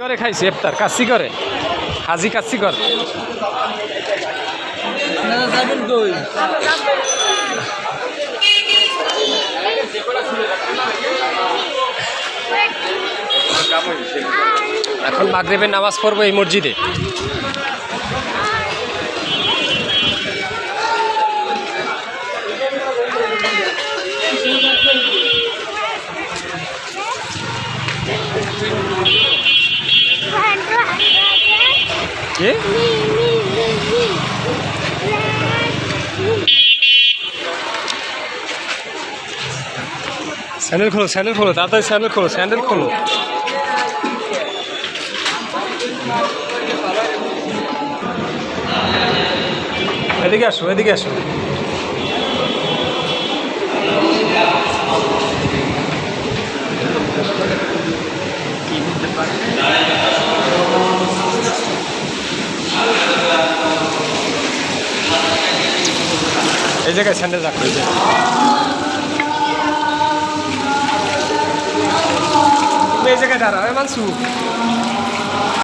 করে খাইছে ইফতার কাচ্চি করে। হাজি কাচ্চি করে। এখন মাগরিবের নামাজ পড়ব এই মসজিদে। কি? স্যান্ডেল খোলো স্যান্ডেল খোলো তাড়াতাড়ি স্যান্ডেল খোলো স্যান্ডেল খোলো। এদিকে আসো এদিকে আসো। এই জায়গায় স্যান্ডেল রাখো হয়েছে এই জায়গায় দাঁড়াও মানসু